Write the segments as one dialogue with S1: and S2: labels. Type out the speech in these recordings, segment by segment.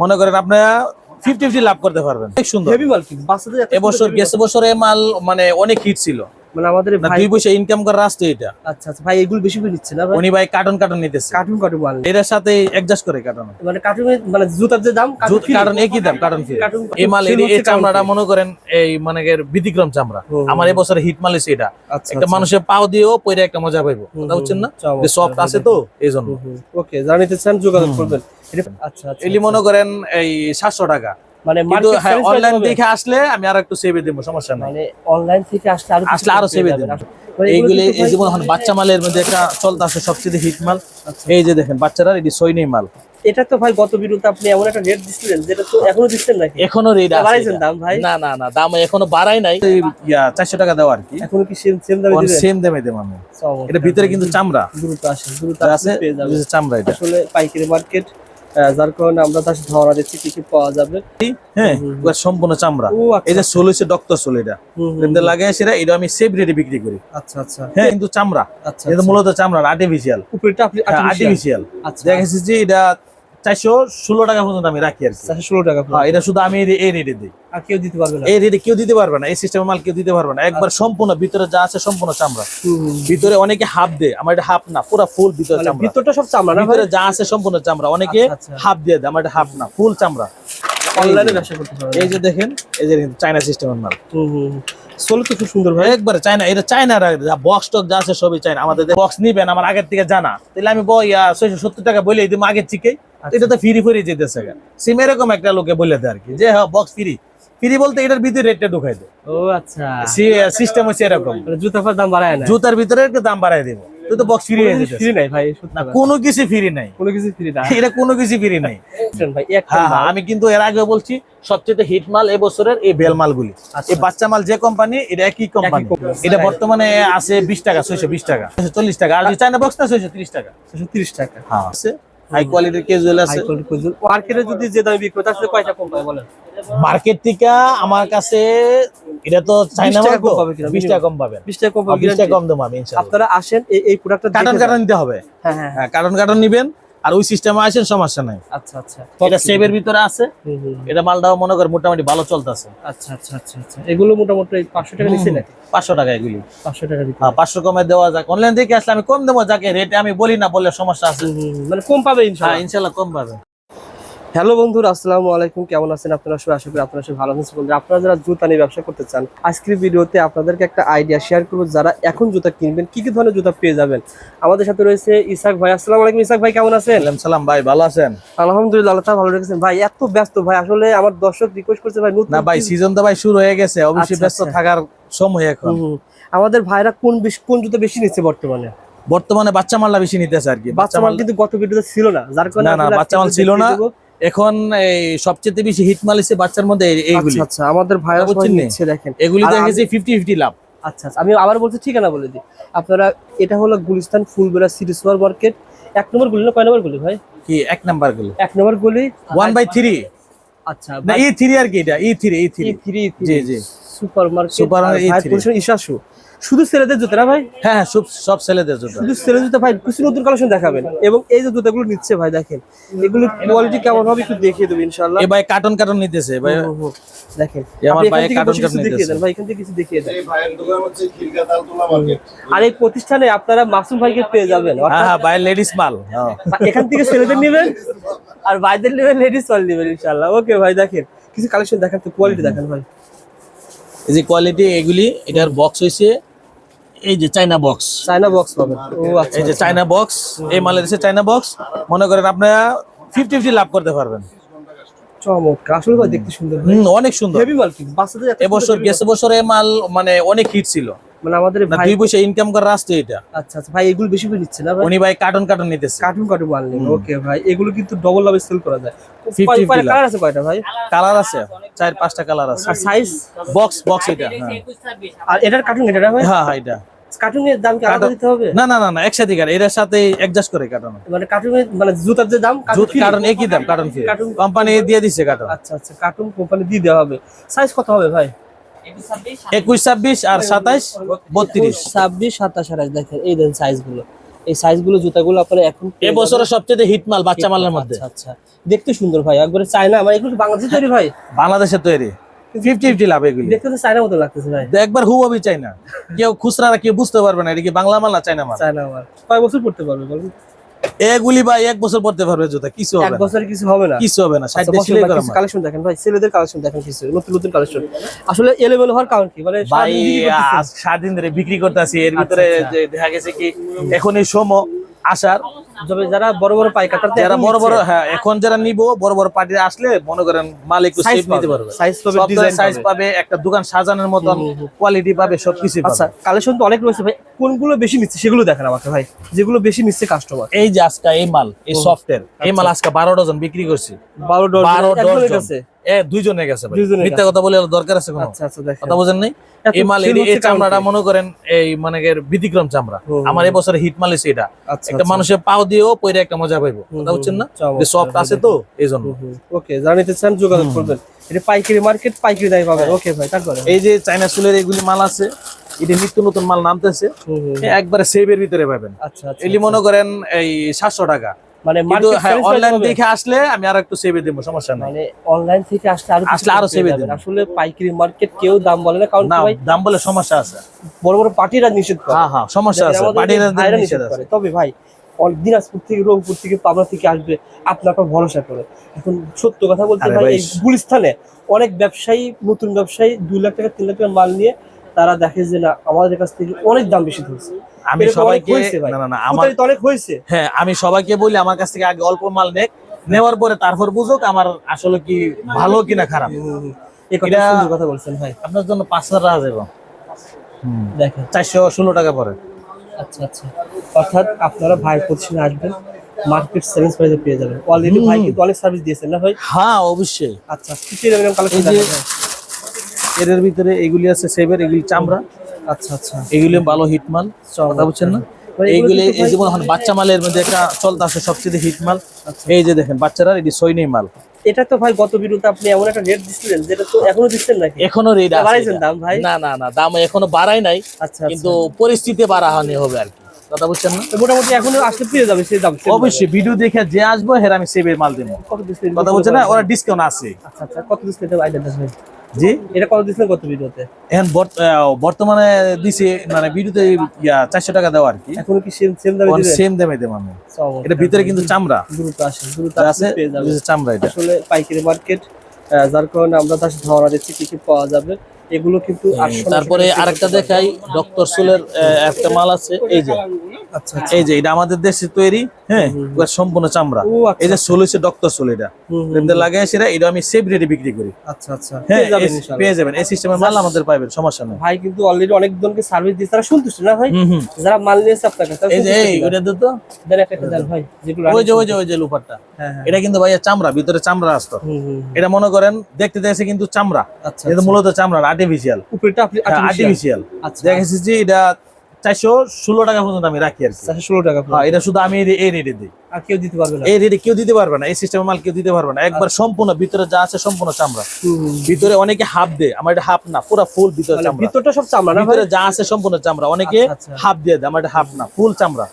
S1: মনে করেন আপনারা ফিফটি ফিফটি লাভ করতে পারবেন। অনেক সুন্দর। এবছর গেছে বছরে মাল মানে অনেক হিট ছিল।
S2: মানে আমাদের ভাই
S1: দুই পয়সা ইনকাম করার রাস্তা এটা।
S2: আচ্ছা আচ্ছা ভাই এগুলো বেশি করে নিচ্ছে না ভাই?
S1: উনি ভাই কার্টন কার্টন নিতেছে।
S2: কার্টুন কার্টুন মাল
S1: এটার সাথে অ্যাডজাস্ট করে কার্টন
S2: মানে কার্টুনের মানে জুতার যে দাম কার্টুন
S1: একই দাম
S2: কার্টন
S1: এই মাল এই- এই
S2: কার্টন
S1: চামড়াটা মনে করেন এই মানে এর ব্যতিক্রম চামড়া। আমার এবছরে হিট মাল হইছে এটা।
S2: আচ্ছা
S1: একটা মানুষের পাও দিয়েও পরে একটা মজা পাইবো। কথা বুঝছেন না?
S2: চমৎকার,
S1: সফট আছে তো এই জন্য
S2: ওকে যারা নিতে চান যোগাযোগ করবেন। আচ্ছা আচ্ছা
S1: এলি মনে করেন এই সাতশো টাকা।
S2: মানে
S1: হ্যাঁ অনলাইন? দেখে আসলে আমি আর একটু সেভে দেবো সমস্যা নাই।
S2: মানে অনলাইন থেকে আসলে আরও
S1: আসলে আরও সেভে দেবো। এইগুলি এই যেমন এখন বাচ্চা মালের মধ্যে একটা চলতে আছে সবচেয়ে হিট মাল।
S2: আচ্ছা।
S1: এই যে দেখেন বাচ্চারা এটি সৈনি মাল।
S2: এটা তো ভাই গত ভিডিওতে আপনি এমন একটা রেট যেটা তো এখনও দিচ্ছেন নাকি?
S1: এখনও রেট
S2: বাড়াইছেন দাম ভাই?
S1: না না না দাম এখনও বাড়াই নাই। ইয়া চারশো টাকা দেওয়া আর কি।
S2: এখনও কি সেম সেম দামে দিবেন?
S1: সেম দামে দেবো আমি। এটা ভিতরে কিন্তু চামড়া।
S2: দ্রুত দ্রুত
S1: যা আছে যে চামড়া এটা।
S2: আসলে পাইকারি মার্কেট যার কারণে আমরা তার ধারণা দিচ্ছি কি কি পাওয়া যাবে।
S1: হ্যাঁ সম্পূর্ণ চামড়া।
S2: আচ্ছা।
S1: এই যে সোল হচ্ছে ডক্টর সোল এটা।
S2: হুম,
S1: সেটা এটা আমি সেভ রেটে বিক্রি করি।
S2: আচ্ছা আচ্ছা।
S1: হ্যাঁ কিন্তু চামড়া।
S2: আচ্ছা
S1: এটা মূলত চামড়া আর্টিফিশিয়াল
S2: উপরেটা
S1: আর্টিফিশিয়াল
S2: আচ্ছা।
S1: দেখেছি যে এটা চারশো ষোলো টাকা পর্যন্ত আমি রাখি আর
S2: চারশো ষোলো টাকা
S1: হ্যাঁ এটা শুধু আমি এই- রেটে দিই।
S2: আর কেউ দিতে পারবে না।
S1: এই রেটে কেউ দিতে পারবে না এই সিস্টেমের মাল কেউ দিতে পারবে না। একবার সম্পূর্ণ ভিতরে যা আছে সম্পূর্ণ চামড়া। ভিতরে অনেকে হাফ দেয় আমার এটা হাফ না পুরো ফুল ভিতরে চামড়া।
S2: ভিতরটা সব চামড়া না
S1: ভিতরে যা আছে সম্পূর্ণ চামড়া। অনেকে
S2: আচ্ছা, আচ্ছা।
S1: হাফ দিয়ে দেয় আমার এটা হাফ না ফুল চামড়া।
S2: অনলাইনে ব্যবসা করতে পারবে।
S1: এই যে দেখেন এই যে চাইনা সিস্টেমের মাল।
S2: সোল তো খুব সুন্দর ভাই?
S1: একবারে চায়না এটা চায়না বক্স টক যা আছে সবই চায়না। আমাদের বক্স নিবেন আমার আগের থেকে জানা। তাহলে আমি বই ছয়শো সত্তর টাকা বলে দিই আগের থেকে। এটা তো ফ্রি ফ্রি যেতেছে সিম এরকম একটা লোকে বলে দেয় আর কি। যে হ্যাঁ বক্স ফ্রি ফ্রি বলতে এটার ভিতরে রেটটা ঢুকাই দেয়।
S2: ও আচ্ছা।
S1: সিস্টেম হচ্ছে এরকম।
S2: জুতার দাম বাড়ায়
S1: জুতার ভিতরে দাম বাড়াই দেবো। তো বক্স ফ্রি যেতেছে
S2: ফ্রি নাই ভাই।
S1: কোনো কিছু ফ্রি নাই।
S2: কোনো কিছু ফ্রি না।
S1: এটা কোনো কিছু ফ্রি নাই।
S2: ভাই
S1: হ্যাঁ হ্যাঁ আমি কিন্তু এর আগে বলছি সবচেয়ে হিট মাল এবছরের বছরের এই বেল মাল
S2: গুলি
S1: এই বাচ্চা মাল যে কোম্পানি এটা একই কোম্পানি এটা বর্তমানে আছে বিশ টাকা ছয়শো বিশ টাকা। চল্লিশ টাকা। আর চাইনা বক্স না ছয়শো ত্রিশ টাকা।
S2: তিরিশ টাকা।
S1: হ্যাঁ আছে। হাই কোয়ালিটির কেজুয়াল আছে।
S2: মার্কেটে যদি যে দামে বিক্রি তার সাথে কয়টা কম পাবে বলেন?
S1: মার্কেট থেকে আমার কাছে এটা তো চাইনা
S2: 20
S1: মাল তো
S2: কম পাবে কিনা?
S1: বিশ টাকা কম পাবেন।
S2: বিশ টাকা কম পাবে
S1: বিশ টাকা কম দাম আমি ইনশাআল্লাহ।
S2: আপনারা আসেন এই এই প্রোডাক্টটা
S1: কাটন কাটন নিতে হবে।
S2: হ্যাঁ হ্যাঁ
S1: কাটন কাটন নিবেন। আর ওই সিস্টেমে আসেন সমস্যা নাই।
S2: আচ্ছা আচ্ছা।
S1: এটা সেভের ভিতরে আছে। এটা মালটাও মনে করে মোটামুটি ভালো চলতেছে।
S2: আচ্ছা আচ্ছা আচ্ছা আচ্ছা। এগুলো মোটামুটি পাঁচশো টাকা নিছে নাকি?
S1: পাঁচশো টাকা এগুলি।
S2: পাঁচশো টাকা দিতে
S1: হ্যাঁ পাঁচশো কমে দেওয়া যাক। অনলাইন থেকে আসলে আমি কম দেবো যাকে রেটে আমি বলি না বললে সমস্যা আছে।
S2: মানে কম পাবে
S1: হ্যাঁ
S2: ইনশাআল্লাহ
S1: ইনশাল্লাহ কম পাবে।
S2: হ্যালো বন্ধুরা আসসালামু আলাইকুম। কেমন আছেন আপনারা? সবাই আশা করি আপনারা সবাই ভালো আছেন। বন্ধুরা আপনারা যারা জুতা নিয়ে ব্যবসা করতে চান আজকের ভিডিওতে আপনাদেরকে একটা আইডিয়া শেয়ার করব। যারা এখন জুতা কিনবেন কি কি ধরনের জুতা পেয়ে যাবেন? আমাদের সাথে রয়েছে ইসাক ভাই। আসসালামু আলাইকুম ইসাক ভাই কেমন আছেন?
S1: সালাম ভাই ভালো আছেন?
S2: আলহামদুলিল্লাহ আল্লাহ ভালো রেখেছেন। ভাই এত ব্যস্ত ভাই আসলে আমার দর্শক রিকোয়েস্ট করছে ভাই
S1: না ভাই সিজন তো ভাই শুরু হয়ে গেছে অবশ্যই
S2: আচ্ছা,
S1: ব্যস্ত
S2: আচ্ছা।
S1: থাকার সময় এখন।
S2: আমাদের ভাইরা কোন কোন জুতা বেশি নিচ্ছে বর্তমানে?
S1: বর্তমানে বাচ্চা মালটা বেশি নিতেছে আর কি।
S2: বাচ্চা মাল কিন্তু গত ভিডিওতে ছিল না যার কারণে
S1: না, না, বাচ্চা মাল ছিল না। এখন এই সবচেয়ে বেশি হিট মাল এসে বাচ্চার মধ্যে এই- এইগুলি।
S2: আচ্ছা আচ্ছা আমাদের ভাইরা সবাই
S1: বুঝছেন
S2: নিচ্ছে দেখেন।
S1: এগুলি দেখেছি ফিফটি ফিফটি লাভ।
S2: আচ্ছা আচ্ছা আমি আবার বলছি ঠিকানা বলে দিই। আপনারা এটা হলো গুলিস্তান ফুলবেলা সিটি সুপার মার্কেট এক নম্বর গুলি না কয় নম্বর গুলি ভাই?
S1: কি এক নম্বরগুলো?
S2: এক নম্বর গুলি।
S1: ওয়ান বাই থ্রি
S2: আচ্ছা
S1: না ই থ্রি আর কি এটা ই থ্রি ই থ্রি জি, জি।
S2: সুপার মার্কেট
S1: market
S2: ভাই
S1: E3
S2: ইশাসু শুধু ছেলেদের জুতো না ভাই?
S1: হ্যাঁ হ্যাঁ সব সব ছেলেদের জন্য
S2: শুধু ছেলেদের জুতো ভাই কিছু নতুন কালেকশন দেখাবেন। এবং এই যে জুতোগুলো নিচ্ছে ভাই দেখেন এগুলো কোয়ালিটি কেমন হবে একটু দেখিয়ে দেবো ইনশাআল্লাহ।
S1: এ ভাই কার্টন কার্টন নিতেছে ভাই।
S2: দেখেন
S1: আমার cartoon
S2: কিছু দেখিয়ে
S1: নিতেছে।
S2: ভাই এখান থেকে কিছু দেখিয়ে দেন।
S3: এই ভাইয়ের দোকান হচ্ছে খিলগা তালতলা মার্কেট
S2: আর এই প্রতিষ্ঠানে আপনারা মাসুম ভাইকে পেয়ে যাবেন
S1: হ্যাঁ হ্যাঁ ভাই লেডিস মাল হ্যাঁ।
S2: এখান থেকে ছেলেদের নেবেন আর ভাইদের নেবেন লেডিস মাল নেবেন ইনশাআল্লাহ। ওকে ভাই দেখেন কিছু কালেকশন দেখান তো কোয়ালিটি দেখেন ভাই।
S1: এই যে কোয়ালিটি এগুলি এটার বক্স হইছে এই যে চাইনা বক্স
S2: চাইনা বক্স পাবেন। ও আচ্ছা
S1: এই যে চাইনা বক্স এই মালের এসে চাইনা বক্স মনে করেন আপনারা ফিফটি ফিফটি লাভ করতে পারবেন।
S2: চমৎকার। আসলে ভাই দেখতে সুন্দর
S1: অনেক সুন্দর।
S2: হেভি মাল কিন্তু বাচ্চাদের
S1: এবছর গেছে বছরে মাল মানে অনেক হিট ছিল।
S2: মানে আমাদের ভাই
S1: দুই পয়সা ইনকাম করার রাস্তা এটা।
S2: আচ্ছা আচ্ছা ভাই এগুলো বেশি করে নিচ্ছে না ভাই
S1: উনি ভাই কার্টন কার্টন নিতেছে।
S2: কার্টুন কার্টুন মাল ওকে ভাই এগুলো কিন্তু ডবল লাভে সেল করা যায়।
S1: 50 লাভ।
S2: কালার আছে কয়টা ভাই?
S1: কালার আছে চার পাঁচটা কালার আছে।
S2: আর সাইজ
S1: বক্স বক্স এটা হ্যাঁ।
S2: আর এটার কার্টুন এটা ভাই?
S1: হ্যাঁ হ্যাঁ এটা।
S2: কার্টুনের দাম কি আলাদা দিতে হবে?
S1: না না না না একসাথে কার। এটার সাথে অ্যাডজাস্ট করে কার্টন
S2: মানে কার্টুনের মানে জুতার যে দাম?
S1: কার্টন একই দাম কার্টন কোম্পানি দিয়ে দিছে কার্টন
S2: আচ্ছা আচ্ছা কার্টুন কোম্পানি দিয়ে দেওয়া হবে। সাইজ কত হবে ভাই?
S1: একুশ ছাব্বিশ আর সাতাইশ বত্রিশ।
S2: ছাব্বিশ সাতাশ আঠাশ দেখেন এই দেন সাইজ এই সাইজগুলো জুতাগুলো আপনারা এখন পেয়ে
S1: সবচেয়ে হিট মাল বাচ্চা মালের মধ্যে।
S2: আচ্ছা আচ্ছা। দেখতে সুন্দর ভাই একবারে চায়না আমার এগুলো বাংলাদেশে তৈরি ভাই?
S1: বাংলাদেশের তৈরি। ফিফটি ফিফটি লাভ এগুলি।
S2: দেখতে তো চায়না মতো লাগতেছে ভাই।
S1: একবার হুবি চাই না কেউ খুচরা কেউ বুঝতে পারবে না এটা কি বাংলা মাল না চাইনা মাল?
S2: চায়না আমার কয় বছর পড়তে পারবে বলুন?
S1: এগুলি ভাই এক বছর পড়তে পারবে জুতা কিছু হবে না।
S2: বছর কিছু হবে না?
S1: কিছু হবে না ষাট
S2: আচ্ছা,
S1: দিয়ে
S2: বসেন
S1: করা
S2: কালেকশন দেখেন ভাই ছেলেদের কালেকশন দেখেন কিছু নতুন নতুন কালেকশন আসলে এলেবেল হওয়ার কারণ কি? মানে
S1: ভাই সাত দিন ধরে বিক্রি করতেছি এর ভিতরে
S2: আচ্ছা।
S1: যে দেখা গেছে কি এখন এই সম আসার
S2: তবে যারা বড় বড় পাইকার
S1: যারা বড় বড় হ্যাঁ এখন যারা নিব বড় বড় পার্টি আসলে মনে করেন মাল একটু সেফ নিতে পারবে।
S2: Size পাবে, design
S1: সাইজ
S2: পাবে।
S1: একটা দোকান সাজানোর মতন কোয়ালিটি পাবে সবকিছু
S2: আচ্ছা কালেকশন তো অনেক রয়েছে ভাই। কোনগুলো বেশি নিচ্ছে সেগুলো দেখেন আমাকে ভাই। যেগুলো বেশি নিচ্ছে কাস্টমার
S1: এই যে আজকে এই মাল এই সফটের এই মাল আজকে ডজন বিক্রি করছি।
S2: বারো ডজন
S1: ভাই।
S2: দুইজনের
S1: মিথ্যা কথা বলে দরকার আছে
S2: আচ্ছা আচ্ছা
S1: কথা বোঝেন নাই? এই মাল এই- চামড়াটা মনে করেন এই মানে ব্যতিক্রম চামড়া। আমার এই বছরে হিট মাল এটা।
S2: আচ্ছা
S1: একটা মানুষের পাও দিয়েও পরে একটা মজা পাইবো। কথা বুঝছেন না?
S2: চমৎকার,
S1: সফট আছে তো এই জন্য
S2: ওকে যারা নিতে চান যোগাযোগ করবেন। এটা পাইকারি মার্কেট পাইকারি দামে পাবেন। ওকে ভাই তারপরে?
S1: এই যে চাইনা সুলের এগুলি মাল আছে এটা নিত্য নতুন মাল নামতেছে। একবারে সেভের ভিতরে পাবেন।
S2: আচ্ছা আচ্ছা
S1: এলি মনে করেন এই সাতশো টাকা।
S2: মানে মার্কেট
S1: হ্যাঁ অনলাইন দেখে আসলে আমি আর একটু সেভে দেবো সমস্যা নাই।
S2: মানে অনলাইন থেকে আসলে আরও
S1: আসলে আরও দেবেন।
S2: আসলে পাইকারি মার্কেট কেউ দাম বলে না কারণ
S1: দাম বলে সমস্যা আছে।
S2: বড় বড় পার্টিরা নিষেধ করে।
S1: হ্যাঁ হ্যাঁ সমস্যা আছে। পার্টির নিষেধ আছে।
S2: করে। তবে ভাই দিনাজপুর থেকে রংপুর থেকে পাবনা থেকে আসবে আপনার ভরসা করে। এখন সত্য কথা বলতে ভাই গুলিস্তানে অনেক ব্যবসায়ী নতুন ব্যবসায়ী দুই লাখ টাকা তিন লাখ টাকা মাল নিয়ে তারা দেখে যে না আমাদের কাছ থেকে অনেক দাম বেশি ধরছে।
S1: আমি সবাইকে না না আমার
S2: অনেক হয়েছে।
S1: হ্যাঁ আমি সবাইকে বলি আমার কাছ থেকে আগে অল্প মাল নেক নেওয়ার পরে তারপর বুঝুক আমার আসলে কি ভালো কিনা খারাপ। এটা-
S2: কথা বলছেন ভাই।
S1: আপনার জন্য পাঁচ হাজার টাকা দেবো
S2: দেখেন।
S1: চারশো ষোলো টাকা পরে।
S2: আচ্ছা আচ্ছা। অর্থাৎ আপনারা ভাই প্রতিষ্ঠানে আসবেন মার্কেট সেভিংস প্রাইসে পেয়ে যাবেন। অলরেডি ভাই কিন্তু অনেক সার্ভিস দিয়েছেন না ভাই?
S1: হ্যাঁ অবশ্যই।
S2: আচ্ছা কি পেয়ে যাবেন কালেকশন
S1: এর ভিতরে এগুলি আছে সেভের এগুলি চামড়া।
S2: আচ্ছা আচ্ছা।
S1: এগুলি ভালো হিট মাল কথা বুঝছেন না? এইগুলি এই যেমন বাচ্চা মালের মধ্যে একটা চলতে আছে সবচেয়ে হিট মাল। এই যে দেখেন বাচ্চারা এটি সৈনি মাল।
S2: এটা তো ভাই গত বিরুদ্ধে আপনি এমন একটা রেট দিচ্ছিলেন যেটা তো এখনও দিচ্ছেন নাকি?
S1: এখনও রেট
S2: বাড়াইছেন দাম ভাই?
S1: না না না দাম এখনও বাড়াই নাই
S2: আচ্ছা।
S1: কিন্তু পরিস্থিতি বাড়া হয়নি হবে আর কি। কথা বুঝছেন না?
S2: মোটামুটি এখনও আসলে পেয়ে যাবে সেই দাম
S1: অবশ্যই ভিডিও দেখে যে আসব হের আমি সেভের মাল দেবো।
S2: কত দিচ্ছেন
S1: কথা না ওরা ডিসকাউন্ট আছে।
S2: আচ্ছা আচ্ছা কত দিচ্ছেন আইডিয়া দেন ভাই।
S1: জি?
S2: এটা কত দিচ্ছেন কত ভিডিওতে
S1: এখন বর্তমানে দিছে মানে ভিডিওতে টাকা দেওয়া আর কি।
S2: এখনও কি সেম সেম দামে দিবেন
S1: সেম দামে দেবো আমি। এটা ভিতরে কিন্তু চামড়া।
S2: দ্রুত দ্রুত আসলে পেয়ে যাবেন
S1: চামড়া এটা।
S2: আসলে পাইকারি মার্কেট যার কারণে আমরা তার ধারণা দিচ্ছি কি কি পাওয়া যাবে। এগুলো কিন্তু
S1: তারপরে আরেকটা দেখাই ডক্টর সুলের একটা মাল আছে এই যে। এই যে এটা আমাদের দেশে তৈরি হ্যাঁ সম্পূর্ণ চামড়া।
S2: আচ্ছা
S1: এই যে সোল হচ্ছে ডক্টর সোল এটা। লাগাই সেটা এটা আমি সেভ রেটে বিক্রি করি।
S2: আচ্ছা আচ্ছা।
S1: হ্যাঁ
S2: পেয়ে যাবেন
S1: এই- সিস্টেমের মাল আমাদের সমস্যা নেই।
S2: ভাই কিন্তু অলরেডি অনেক জনকে সার্ভিস তারা সন্তুষ্ট না ভাই? যারা মাল নিয়েছে আপনার কাছে
S1: এই যে
S2: সন্তুষ্ট
S1: এই ওটা তো
S2: দেন একটা একটা দেন ভাই যেগুলো
S1: ওই যে ওই যে ওই যে লুপারটা
S2: হ্যাঁ হ্যাঁ।
S1: এটা কিন্তু ভাইয়া চামড়া ভিতরে চামড়া আসতো। এটা মনে করেন দেখতে দেখছে কিন্তু চামড়া।
S2: আচ্ছা
S1: এটা মূলত চামড়া আর্টিফিশিয়াল
S2: উপরেটা
S1: আর্টিফিশিয়াল
S2: আচ্ছা।
S1: দেখেছি যে এটা চারশো ষোলো টাকা পর্যন্ত আমি রাখি আর
S2: চারশো ষোলো টাকা
S1: হ্যাঁ এটা শুধু আমি এই- রেটে দিই।
S2: আর কেউ দিতে পারবে না।
S1: এই রেটে কেউ দিতে পারবে না এই সিস্টেমের মাল কেউ দিতে পারবে না। একবার সম্পূর্ণ ভিতরে যা আছে সম্পূর্ণ চামড়া। ভিতরে অনেকে হাফ দেয় আমার এটা হাফ না পুরো ফুল ভিতরে চামড়া।
S2: ভিতরটা সব চামড়া না
S1: ভিতরে যা আছে সম্পূর্ণ চামড়া অনেকে
S2: আচ্ছা, আচ্ছা।
S1: হাফ দিয়ে দেয় আমার এটা হাফ না ফুল চামড়া।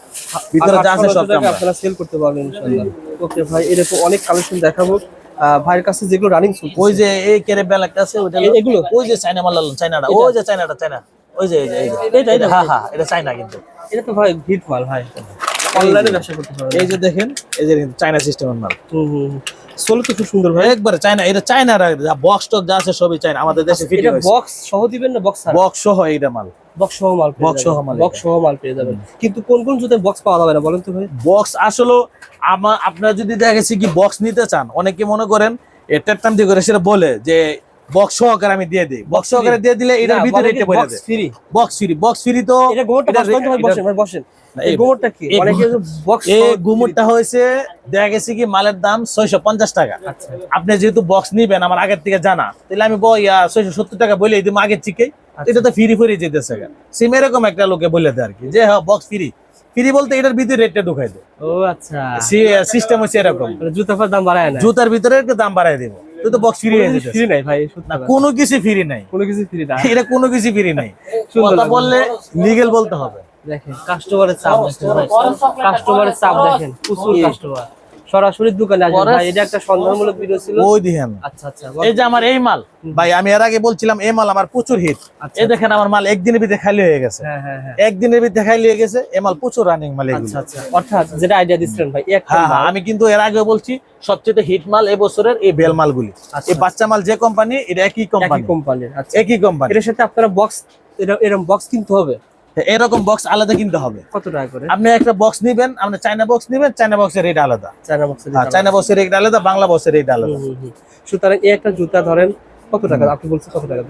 S1: ভিতরে যা আছে সব চামড়া।
S2: আপনারা সেল করতে পারবেন ইনশাআল্লাহ। ওকে ভাই এরকম অনেক কালেকশন দেখাবো। ভাইয়ের কাছে যেগুলো রানিং
S1: ওই যে এই কেরে আছে ওইটা
S2: এগুলো?
S1: ওই যে চাইনা মাল ওই যে চাইনাটা চাইনা ওই যে এই যে
S2: এটা, এটা?
S1: হ্যাঁ হ্যাঁ এটা চাইনা কিন্তু।
S2: এটা তো ভাই হিট মাল ভাই। অনলাইনে ব্যবসা করতে পারবেন।
S1: এই যে দেখেন এই যে চাইনা সিস্টেমের মাল।
S2: হুম হুম সোল তো খুব সুন্দর ভাই।
S1: একবারে চাইনা এটা বক্স টক যা আছে সবই চাইনা আমাদের দেশে ফিট
S2: বক্স সহ দিবেন না বক্স
S1: বক্স সহ এইটা মাল।
S2: বক্স সহ মাল
S1: Box সহ মাল
S2: বক্স সহ মাল পেয়ে যাবেন। কিন্তু কোন কোন জুতায় বক্স পাওয়া যাবে না বলেন তো ভাই।
S1: বক্স আসলে আমার আপনারা যদি দেখেছি কি বক্স নিতে চান অনেকে মনে করেন এটার টান দিয়ে করে সেটা বলে যে বক্স সহকারে আমি দিয়ে দিই। বক্স সহকারে দিয়ে দিলে এটার ভিতরে এটা বলে দেয়।
S2: Free
S1: box free box free তো
S2: এটা গোমরটা বসেন ভাই বসেন। এই গোমরটা কি? অনেকে বক্স
S1: এই গুমুরটা হয়েছে দেখা গেছে কি মালের দাম ছয়শো পঞ্চাশ টাকা।
S2: আচ্ছা।
S1: আপনি যেহেতু বক্স নিবেন আমার আগের থেকে জানা তাহলে আমি বইয়া ছয়শো সত্তর টাকা বলে দিই আগের থেকে। এটা তো ফ্রি ফ্রি যেতেছে। সিম এরকম একটা লোকে বলে দেয় আর কি যে হ্যাঁ বক্স ফ্রি ফ্রি বলতে এটার ভিতরে রেটটা ঢুকাই দেয়।
S2: ও আচ্ছা।
S1: সিস্টেম হচ্ছে এরকম।
S2: মানে জুতা ফার দাম বাড়ায় না।
S1: জুতার ভিতরে দাম বাড়াই দেবো। তুই তো বক্স ফ্রি যেতেছে
S2: ফ্রি নাই ভাই
S1: না কোনো কিছু ফ্রি নাই।
S2: কোনো কিছু ফ্রি না।
S1: এটা কোনো কিছু ফ্রি নাই।
S2: সুন্দর
S1: কথা বললে লিগেল বলতে হবে।
S2: দেখেন কাস্টমারের চাপ দেখেন। কাস্টমারের চাপ দেখেন। প্রচুর কাস্টমার সরাসরি দোকানে আসবেন। ভাই এটা একটা সন্ধানমূলক ভিডিও ছিল।
S1: ওই দেখেন।
S2: আচ্ছা আচ্ছা
S1: এই যে আমার এই মাল। ভাই আমি এর আগে বলছিলাম এই মাল আমার প্রচুর হিট
S2: আচ্ছা,
S1: এই দেখেন আমার মাল একদিনের ভিতরে খালি হয়ে গেছে।
S2: হ্যাঁ হ্যাঁ হ্যাঁ।
S1: একদিনের ভিতরে খালি হয়ে গেছে এই মাল প্রচুর রানিং মাল এগুলো।
S2: আচ্ছা আচ্ছা। অর্থাৎ যেটা আইডিয়া দিচ্ছিলেন ভাই একটা
S1: হ্যাঁ হ্যাঁ আমি কিন্তু এর আগে বলছি সবচেয়ে হিট মাল এই বছরের এই বেল মালগুলি।
S2: আচ্ছা,
S1: এই বাচ্চা মাল যে কোম্পানি এটা একই
S2: একই
S1: কোম্পানি
S2: আচ্ছা।
S1: একই কোম্পানি
S2: এটার সাথে আপনারা বক্স এরকম বক্স কিনতে হবে।
S1: এরকম বক্স আলাদা কিনতে হবে।
S2: কত টাকা করে?
S1: আপনি একটা বক্স নেবেন আপনি চাইনা বক্স নেবেন চাইনা বক্সের রেট আলাদা।
S2: চায়না বক্সের
S1: হ্যাঁ চাইনা বক্সের রেট আলাদা বাংলা বক্সের রেট আলাদা।
S2: সুতরাং এই একটা জুতা ধরেন কত টাকা? আপনি বলছেন কত টাকা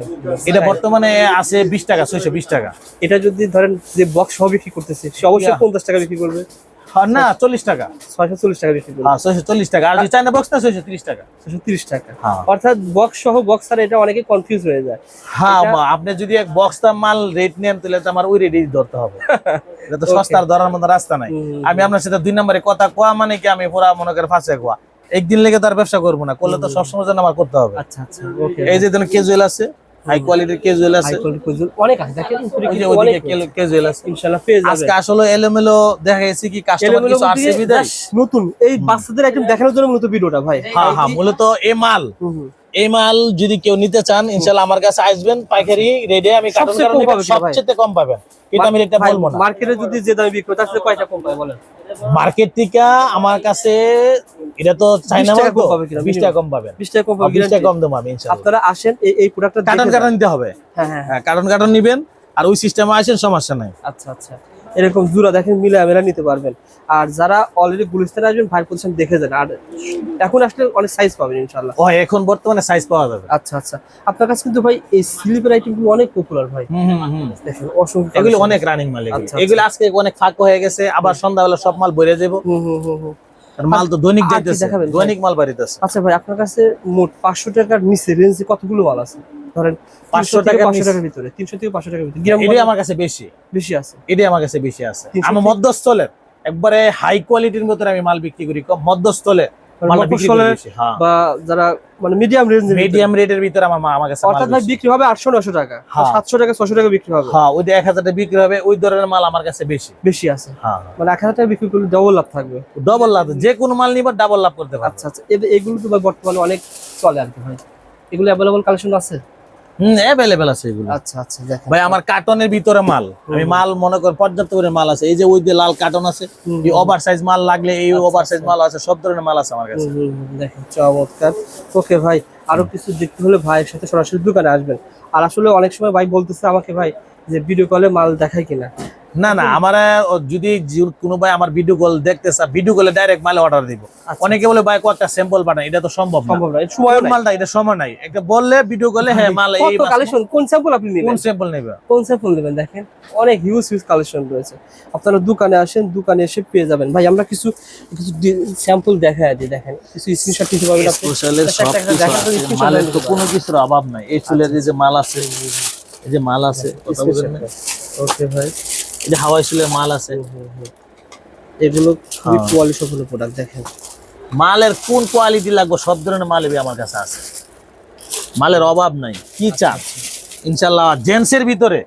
S1: এটা বর্তমানে আছে বিশ টাকা ছয়শো বিশ টাকা।
S2: এটা যদি ধরেন যে বক্স হবে বিক্রি করতেছে সে অবশ্যই
S1: Yeah.
S2: পঞ্চাশ টাকা বিক্রি করবে।
S1: হ্যাঁ, না চল্লিশ টাকা।
S2: ছয়শো চল্লিশ টাকা
S1: হ্যাঁ ছয়শো চল্লিশ টাকা। আর বক্স না ছয়শো ত্রিশ টাকা।
S2: ছয়শো তিরিশ টাকা।
S1: হ্যাঁ।
S2: অর্থাৎ বক্স সহ বক্স আর এটা অনেকে কনফিউজ হয়ে যায়।
S1: হ্যাঁ আপনি যদি এক বক্সটা মাল রেট নেন তাহলে তো আমার ওই রেটই ধরতে হবে। এটা তো সস্তার ধরার মতো রাস্তা নাই। আমি আপনার সাথে দুই নম্বরে কথা কোয়া মানে কি আমি পুরা মনে করে ফাঁসে কোয়া। একদিন লেগে তার ব্যবসা করব না করলে তো সবসময় জন্য আমার করতে হবে।
S2: আচ্ছা আচ্ছা
S1: এই যে কেজুয়েল আছে হাই কোয়ালিটির
S2: ক্যাজুয়াল
S1: আছে।
S2: কোয়ালিটি কুইজন অনেক আছে। দেখেন উপরে
S1: ওই যে
S2: কিন্তু
S1: ওইদিকে
S2: অনেক
S1: কেজুয়াল আছে।
S2: ইনশাআল্লাহ পেয়ে যাবেন।
S1: আজকে আসলে এলোমেলো দেখা গেছে কি কাস্টমার কিছু
S2: নতুন। এই বাচ্চাদের একদম দেখানোর জন্য মূলত ভিডিওটা ভাই।
S1: হ্যাঁ হ্যাঁ মূলত এ মাল। এই মাল যদি কেউ নিতে চান ইনশাল্লাহ আমার কাছে আসবেন পাইকারি রেডে আমি
S2: সবচেয়ে কম পাবে
S1: পাবেন এটা আমি রেটটা বলব না।
S2: মার্কেটে যদি যে দামে বিক্রি তার সাথে কয়টা কম পায় বলেন।
S1: মার্কেট থেকে আমার কাছে এটা তো চাইনা
S2: 20
S1: মাল তো
S2: কম পাবে
S1: 20 টাকা কম পাবেন।
S2: বিশ টাকা কম পাবে
S1: 20 টাকা কম দেবো আমি ইনশাআল্লাহ।
S2: আপনারা আসেন এই প্রোডাক্টটা
S1: নিতে হবে।
S2: হ্যাঁ হ্যাঁ
S1: হ্যাঁ। কার্টন কার্টন নিবেন আর ওই সিস্টেমে আসেন সমস্যা নাই।
S2: আচ্ছা আচ্ছা। এরকম জুরা দেখেন মিলে মেলা নিতে পারবেন। আর যারা অলরেডি গুলিস্তানে আসবেন ভাই পজিশন দেখে যান। আর এখন আসলে অনেক সাইজ পাবেন ইনশাল্লাহ
S1: ও এখন বর্তমানে সাইজ পাওয়া যাবে।
S2: আচ্ছা আচ্ছা। আপনার কাছে কিন্তু ভাই এই স্লিপের আইটেমগুলো অনেক পপুলার ভাই।
S1: এগুলো হুম হুম।
S2: দেখেন অসংখ্য
S1: এগুলি অনেক রানিং মাল এগুলি।
S2: আচ্ছা, আচ্ছা।
S1: এগুলি আজকে অনেক ফাঁক হয়ে গেছে আবার সন্ধ্যাবেলা সব মাল বেড়ে যাব। মাল তো দৈনিক যাইতেছে
S2: ভাই?
S1: দৈনিক মাল বাড়িতেছে।
S2: আচ্ছা ভাই আপনার কাছে মোট পাঁচশো টাকার নিচে রেঞ্জে কতগুলো মাল আছে? ধরেন
S1: 500
S2: পাঁচশো টাকা
S1: টাকার
S2: পাঁচশো
S1: নিচে।
S2: টাকার ভিতরে তিনশো থেকে পাঁচশো টাকার ভিতরে।
S1: এটাই আমার কাছে বেশি।
S2: বেশি আছে?
S1: এটাই আমার কাছে বেশি আছে।
S2: 300
S1: আমার মধ্যস্থলের একবারে হাই কোয়ালিটির মতো আমি মাল বিক্রি করি কম বিক্রি করি
S2: মফস্বলের
S1: বেশি
S2: বা যারা মানে মিডিয়াম রেঞ্জের
S1: মিডিয়াম রেটের ভিতরে আমার মা আমার কাছে
S2: অর্থাৎ ভাই বিক্রি হবে আটশো নশো টাকা। সাতশো টাকা ছশো টাকা বিক্রি হবে।
S1: হ্যাঁ ওই যে এক হাজার টাকা বিক্রি হবে ওই ধরনের মাল আমার কাছে বেশি।
S2: বেশি আছে।
S1: হ্যাঁ।
S2: মানে এক হাজার টাকা বিক্রি করলে ডবল লাভ থাকবে।
S1: ডবল লাভ যে কোনো মাল নিবা ডাবল লাভ করতে পারবে।
S2: আচ্ছা আচ্ছা। এগুলো তো বর্তমানে অনেক চলে আর কি ভাই। এগুলো কালেকশন আছে?
S1: হুম অ্যাভেলেবেল আছে এগুলো।
S2: আচ্ছা আচ্ছা
S1: ভাই আমার কার্টনের ভিতরে মাল। আমি মাল মনে কর পর্যাপ্ত করে মাল আছে। এই যে ওই যে লাল কার্টন আছে এই ওভার সাইজ মাল লাগলে এই ওভার সাইজ
S2: আচ্ছা।
S1: মাল আছে সব ধরনের মাল আছে আমার কাছে।
S2: হুম, হুম, হুম, দেখেন চমৎকার। ওকে ভাই আরও কিছু দেখতে হলে ভাইয়ের সাথে সরাসরি দোকানে আসবেন। আর আসলে অনেক সময় ভাই বলতেছে আমাকে ভাই যে ভিডিও কলে মাল দেখায় কিনা?
S1: না না আমার যদি কোনো ভাই আমার ভিডিও কল দেখতে চায় ভিডিও কলে ডাইরেক্ট মালে অর্ডার দিব। অনেকে বলে ভাই কয়েকটা স্যাম্পল পাঠান এটা তো সম্ভব
S2: সম্ভব না এর সময়
S1: মালটা এটা সময় নাই। একটা বললে ভিডিও কলে হ্যাঁ মাল এই
S2: কালেকশন কোন স্যাম্পল আপনি নেবেন?
S1: কোন স্যাম্পল নেবে?
S2: কোন স্যাম্পল নেবেন? দেখেন অনেক হিউজ হিউজ কালেকশন রয়েছে। আপনারা দোকানে আসেন দোকানে এসে পেয়ে যাবেন। ভাই আমরা কিছু কিছু স্যাম্পল দেখায় দিই দেখেন। কিছু স্ক্রিনশট নিতে পারবেন আপনি?
S1: স্পেশালের
S2: একটা
S1: সব কিছু মালের তো কোনো কিছুর অভাব নাই। এই চুলের এই যে মাল আছে এই যে মাল আছে কথা
S2: ওকে ভাই।
S1: এই যে হাওয়াই চুলের মাল আছে।
S2: এগুলো খুবই
S1: হ্যাঁ।
S2: কোয়ালিটি সম্পন্ন প্রোডাক্ট দেখেন।
S1: মালের কোন কোয়ালিটি লাগবে সব ধরনের মাল আমার কাছে আছে। মালের অভাব নাই কি চান? ইনশাল্লাহ জেন্টসের ভিতরে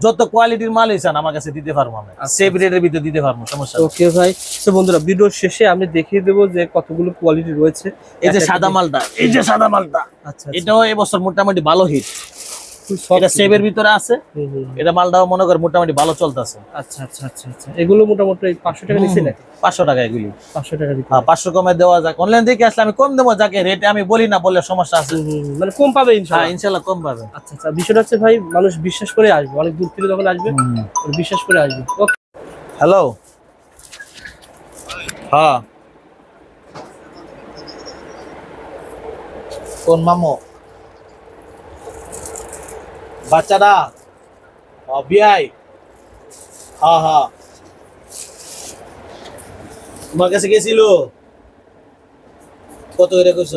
S1: যত কোয়ালিটির মাল চান আমার কাছে দিতে পারব আমি। সেভ রেটের ভিতরে দিতে পারব সমস্যা
S2: ওকে ভাই। তো বন্ধুরা ভিডিওর শেষে আমি দেখিয়ে দেবো যে কতগুলো কোয়ালিটি রয়েছে।
S1: এই যে সাদা মালটা এই যে সাদা মালটা।
S2: আচ্ছা
S1: এটাও এবছর মোটামুটি ভালো হিট এটা সেভের ভিতরে আছে। এটা মালটাও মনে কর মোটামুটি ভালো চলতেছে।
S2: আচ্ছা আচ্ছা আচ্ছা আচ্ছা। এগুলো মোটামুটি পাঁচশো টাকা নিচে নাকি?
S1: পাঁচশো টাকা এগুলি।
S2: পাঁচশো টাকা দিতে
S1: হ্যাঁ পাঁচশো কমে দেওয়া যাক। অনলাইন থেকে আসলে আমি কম দেবো যাকে রেটে আমি বলি না বললে সমস্যা আছে।
S2: মানে কম পাবে
S1: হ্যাঁ
S2: ইনশাআল্লাহ
S1: কম পাবে।
S2: আচ্ছা আচ্ছা। বিষয়টা হচ্ছে ভাই মানুষ বিশ্বাস করে আসবে। অনেক দূর থেকে যখন আসবে বিশ্বাস করে আসবে। ওকে
S1: হ্যালো হ্যাঁ। কোন মামু? বাচ্চাটা বিআই হ্যাঁ হ্যাঁ তোমার কাছে গেছিল কত করে কইছ?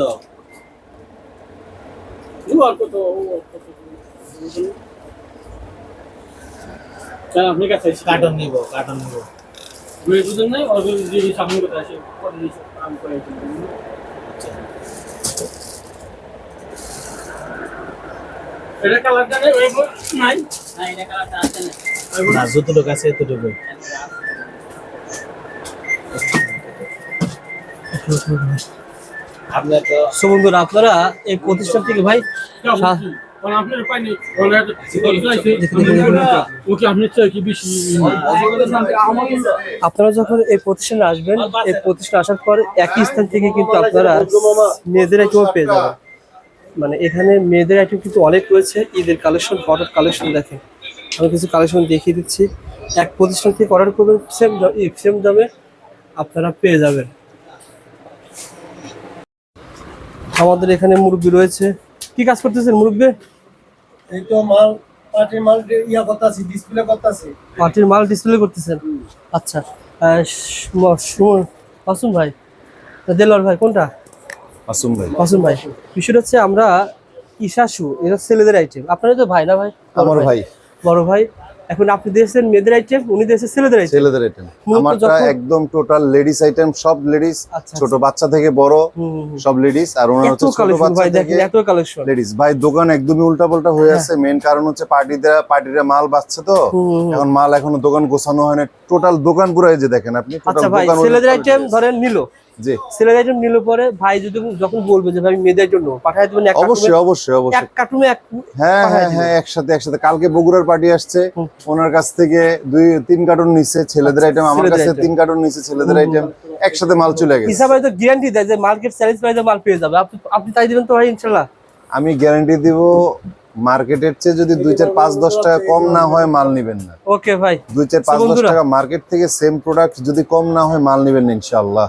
S1: কার্টন নিব কার্টন নিব।
S4: এটা কালারটা নেই। নাই না এটা কালারটা আছে না।
S1: না যতটুকু আছে এতটুকু আপনার
S2: বন্ধুরা এই প্রতিষ্ঠান থেকে ভাই
S4: আপনি চাই কি বেশি
S2: আপনারা যখন এই প্রতিষ্ঠানে আসবেন এই প্রতিষ্ঠানে আসার পর একই স্থান থেকে কিন্তু আপনারা মেয়েদের কেউ পেয়ে যাবেন। মানে এখানে মেয়েদের আইটেম কিন্তু অনেক রয়েছে। ঈদের কালেকশন হঠাৎ কালেকশন দেখেন। আমি কিছু কালেকশন দেখিয়ে দিচ্ছি। এক প্রতিষ্ঠান থেকে অর্ডার করবেন সেম সেম দামে আপনারা পেয়ে যাবেন। আমাদের এখানে মুরব্বী রয়েছে। কি কাজ করতেছেন মুরব্বী?
S3: এই তো মাল পার্টির মাল ইয়া করতেছি ডিসপ্লে করতেছি।
S2: পার্টির মাল ডিসপ্লে করতেছেন? আচ্ছা। মাসুম ভাই দেলোয়ার ভাই কোনটা?
S3: আসুন ভাই।
S2: ভাই বিষয়টা হচ্ছে আমরা ইশাসু এটা ছেলেদের আইটেম আপনারা তো ভাই না ভাই?
S3: আমার ভাই।
S2: বড় ভাই। এখন আপনি দিয়েছেন মেয়েদের আইটেম উনি দিয়েছেন ছেলেদের আইটেম
S3: ছেলেদের আইটেম আমারটা একদম টোটাল লেডিস আইটেম সব লেডিস
S2: আচ্ছা,
S3: ছোট বাচ্চা থেকে বড় সব লেডিস আর ওনার হচ্ছে ছোট বাচ্চা
S2: ভাই
S3: থেকে
S2: এত কালেকশন
S3: লেডিস ভাই দোকান একদমই উল্টাপাল্টা হয়ে আছে। মেন কারণ হচ্ছে পার্টিরা পার্টিরা মাল বাঁচছে তো। এখন মাল এখনও দোকান গোছানো হয় না। টোটাল দোকান পুরো এই যে দেখেন আপনি টোটাল
S2: আচ্ছা ভাই
S3: দোকান
S2: ছেলেদের আইটেম ধরেন নিল।
S3: জি।
S2: ছেলেদের আইটেম নিল পরে ভাই যদি যখন বলবে যে ভাই মেয়েদের নো পাঠায় দেবেন এক
S3: অবশ্যই অবশ্যই
S2: এক কার্টুনে এক
S3: হ্যাঁ হ্যাঁ হ্যাঁ একসাথে একসাথে। কালকে বগুড়ার পার্টি আসছে। ওনার কাছ থেকে দুই তিন কার্টুন নিচ্ছে ছেলেদের আইটেম আমার কাছে তিন কার্টুন নিচ্ছে ছেলেদের আইটেম একসাথে মাল চলে গেছে।
S2: হিসাবে তো গ্যারান্টি দেয় যে মার্কেট চ্যালেঞ্জ প্রাইজে মাল পেয়ে যাবে। আপনি আপনি তাই দিবেন তো ভাই ইনশাল্লাহ?
S3: আমি গ্যারান্টি দিব মার্কেটের চেয়ে যদি দুই চার পাঁচ দশ টাকা কম না হয় মাল নিবেন না।
S2: ওকে ভাই।
S3: দুই চার পাঁচ দশ টাকা মার্কেট থেকে সেম প্রোডাক্ট যদি কম না হয় মাল নিবেন না ইনশাআল্লাহ।